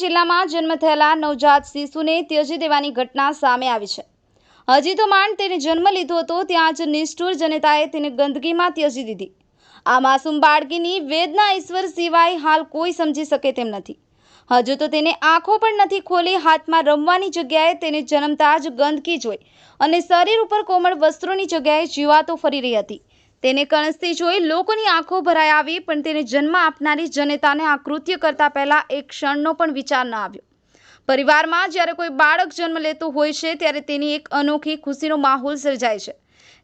જિલ્લામાં જન્મ થયેલા નવજાત શિશુને ત્યજી દેવાની ઘટના સામે આવી છે. હજી તો માંડ તેને જન્મ લીધો હતો, ત્યાં જ નિષ્ઠુર જનતાએ તેને ગંદકીમાં ત્યજી દીધી. આ માસૂમ બાળકીની વેદના ઈશ્વર સિવાય હાલ કોઈ સમજી શકે તેમ નથી. હજુ તો તેને આંખો પણ નથી ખોલી હાથમાં રમવાની જગ્યાએ તેને જન્મતા જ ગંદકી જોઈ અને શરીર ઉપર કોમળ વસ્ત્રોની જગ્યાએ જીવાતો ફરી રહી હતી. તેને કણસથી જોઈ લોકોની આંખો ભરાઈ આવી, પણ તેને જન્મ આપનારી જનતાને આ કૃત્ય કરતા પહેલા એક ક્ષણનો પણ વિચાર ન આવ્યો. પરિવારમાં જ્યારે કોઈ બાળક જન્મ લેતું હોય છે, ત્યારે તેની એક અનોખી ખુશીનો માહોલ સર્જાય છે.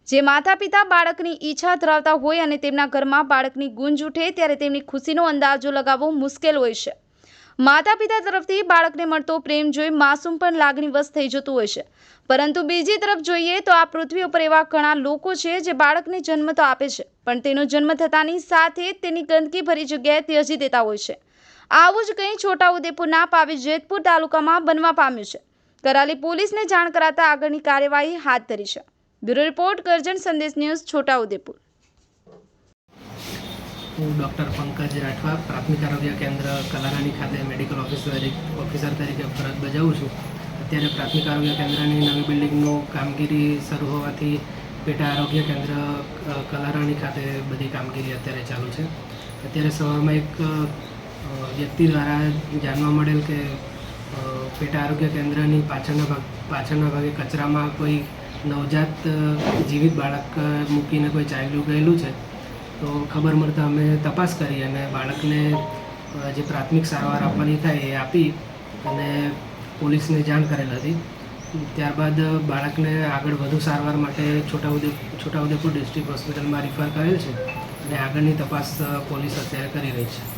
જે માતા પિતા બાળકની ઈચ્છા ધરાવતા હોય અને તેમના ઘરમાં બાળકની ગુંજ ઉઠે, ત્યારે તેમની ખુશીનો અંદાજો લગાવવો મુશ્કેલ હોય છે. માતા પિતા તરફથી બાળકને મળતો પ્રેમ જોઈ માસૂમ પણ લાગણીવશ થઈ જતું હોય છે. પરંતુ બીજી તરફ જોઈએ તો આ પૃથ્વી ઉપર એવા ઘણા લોકો છે જે બાળકને જન્મ તો આપે છે, પણ તેનો જન્મ થતાની સાથે તેની ગંદકી ભરી જગ્યાએ ત્યજી દેતા હોય છે. આવું જ કંઈ છોટાઉદેપુરના પાવી જેતપુર તાલુકામાં બનવા પામ્યું છે. કરાલી પોલીસને જાણ કરાતા આગળની કાર્યવાહી હાથ ધરી છે. બ્યુરો રિપોર્ટ ગર્જન સંદેશ ન્યૂઝ છોટાઉદેપુર. હું ડૉક્ટર પંકજ રાઠવા, પ્રાથમિક આરોગ્ય કેન્દ્ર કલારાની ખાતે મેડિકલ ઓફિસર ઓફિસર તરીકે ફરજ બજાવું છું. અત્યારે પ્રાથમિક આરોગ્ય કેન્દ્રની નવી બિલ્ડિંગનું કામગીરી શરૂ હોવાથી પેટા આરોગ્ય કેન્દ્ર કલારાણી ખાતે બધી કામગીરી અત્યારે ચાલુ છે. અત્યારે સવારમાં એક વ્યક્તિ દ્વારા જાણવા મળેલ કે પેટા આરોગ્ય કેન્દ્રની પાછળના ભાગ, પાછળના ભાગે કચરામાં કોઈ નવજાત જીવિત બાળક મૂકીને કોઈ ચાલ્યું ગયેલું છે. તો ખબર મળતા અમે તપાસ કરી અને બાળકને જે પ્રાથમિક સારવાર આપવાની થાય એ આપી અને પોલીસને જાણ કરેલ હતી. ત્યારબાદ બાળકને આગળ વધુ સારવાર માટે છોટાઉદે છોટાઉદેપુર ડિસ્ટ્રિક્ટ હોસ્પિટલમાં રિફર કરેલ છે અને આગળની તપાસ પોલીસ અત્યારે કરી રહી છે.